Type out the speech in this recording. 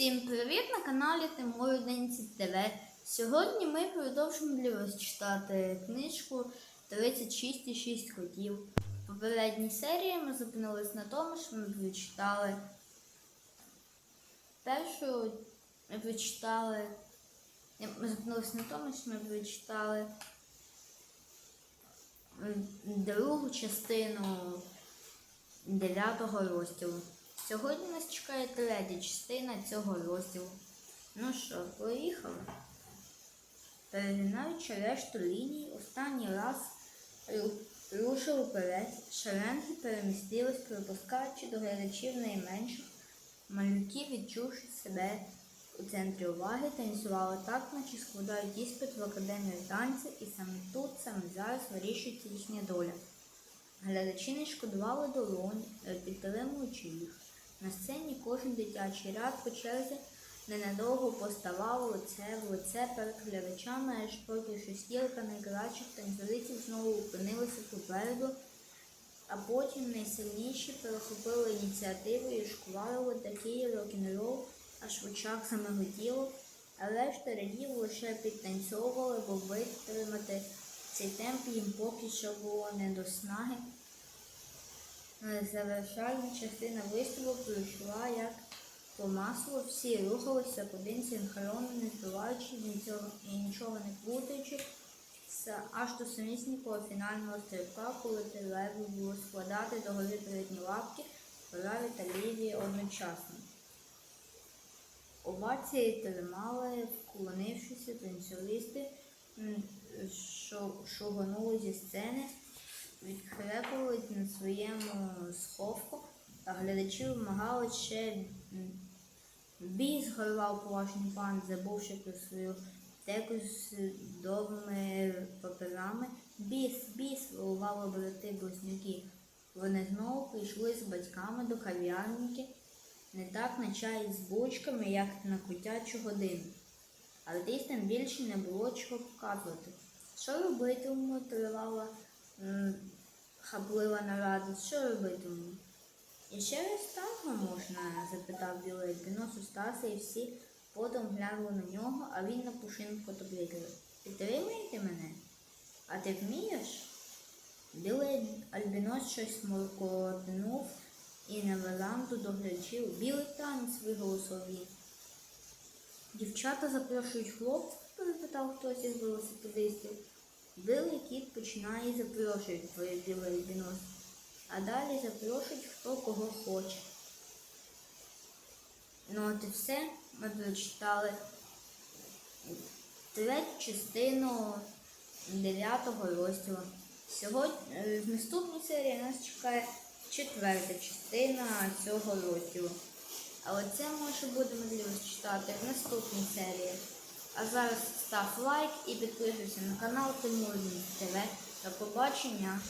Всім привіт на каналі Тимуру Денці ТВ. Сьогодні ми продовжимо для вас читати книжку 36,6 котів. В попередній серії ми зупинились на тому, що ми прочитали першу, ми прочитали. Ми зупинились на тому, що ми прочитали другу частину дев'ятого розділу. Сьогодні нас чекає третя частина цього розділу. Ну що, поїхали? Перегинаючи решту ліній, останній раз ру- рушив уперед, шеренги перемістились, пропускаючи до глядачів найменших. Малюки, відчувши себе у центрі уваги, танцювали так, наче складають іспит в академію танцю, і саме тут, саме зараз вирішується їхня доля. Глядачі не шкодували долонь, е, підтримуючи їх. На сцені кожен дитячий ряд по черзі ненадовго поставав лице в лице перед глядачами, аж поки шестірка найкращих танцюристів знову опинилися попереду, а потім найсильніші перехопили ініціативу і шкварили такий рок-н-рол, аж в очах замиготіло, а решта рядів лише підтанцьовували, бо витримати цей темп їм поки що було не до снаги. Е, Завершальна частина виступу пройшла як по маслу, всі рухалися один синхронно, не збиваючи нічого не плутаючи, аж до самісінького фінального стрибка, коли треба було складати договір передні лапки, праві та ліві одночасно. Овації тримали, вклонившися танцюристи, що шуганули зі сцени, відхрепувались на своєму сховку, а глядачі вимагали ще бій згорвав поважний пан, забувши про свою теку з довгими паперами. Біс, біс, вилували брати близнюки. Вони знову прийшли з батьками до кав'ярники, не так на чай з бочками, як на котячу годину. Артистам більше не було чого показувати. Що робитимемо, тривала хаблива нарада. Що робитимемо? І ще раз танго можна? запитав білий альбінос у Стаса, і всі потом глянули на нього, а він на пушинку табликали. Підтримуєте мене? А ти вмієш? Білий альбінос щось моркотнув і на веранду до глядачів. Білий танець виголосив він. Дівчата запрошують хлопців? перепитав хтось із велосипедистів. Білий кіт починає і запрошує твоє білий альбінос. А далі запрошують хто кого хоче. Ну от і все. Ми прочитали третю частину дев'ятого розділу. Сьогодні е, в наступній серії нас чекає четверта частина цього розділу. Але це ми ще будемо читати в наступній серії. А зараз став лайк і підписуйся на канал Тимур ТВ. До побачення!